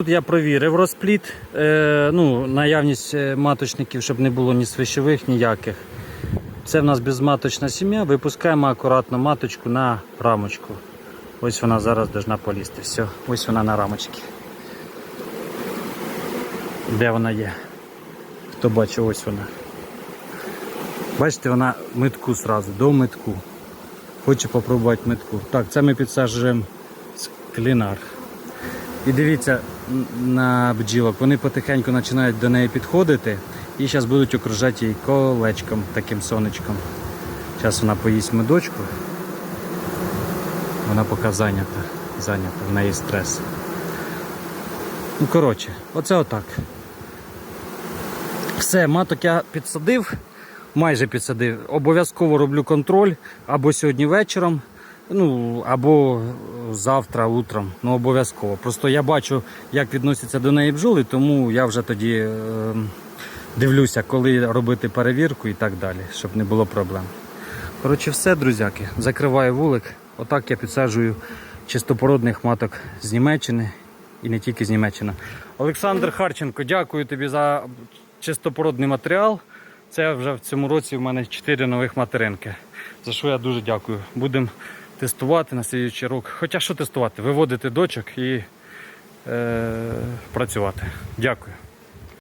Тут я провірив розпліт, е, ну, наявність е, маточників, щоб не було ні свищових, ніяких. Це в нас безматочна сім'я. Випускаємо акуратно маточку на рамочку. Ось вона зараз должна полізти. Все, ось вона на рамочці. Де вона є? Хто бачив, ось вона. Бачите, вона метку сразу, до метку. Хоче попробувати метку. Так, це ми підсаджуємо клінар. І дивіться на бджілок, вони потихеньку починають до неї підходити і зараз будуть окружати її колечком, таким сонечком. Зараз вона поїсть медочку. Вона поки зайнята, зайнята, в неї стрес. Ну, коротше, оце отак. Все, маток я підсадив, майже підсадив. Обов'язково роблю контроль або сьогодні вечором, ну або завтра утром. Ну обов'язково. Просто я бачу, як відносяться до неї бджоли, тому я вже тоді е, дивлюся, коли робити перевірку і так далі, щоб не було проблем. Коротше, все, друзяки. Закриваю вулик. Отак я підсаджую чистопородних маток з Німеччини і не тільки з Німеччини. Олександр Харченко, дякую тобі за чистопородний матеріал. Це вже в цьому році в мене 4 нових материнки. За що я дуже дякую. Будемо тестувати на слідуючий рік. Хоча що тестувати? Виводити дочок і е, працювати. Дякую.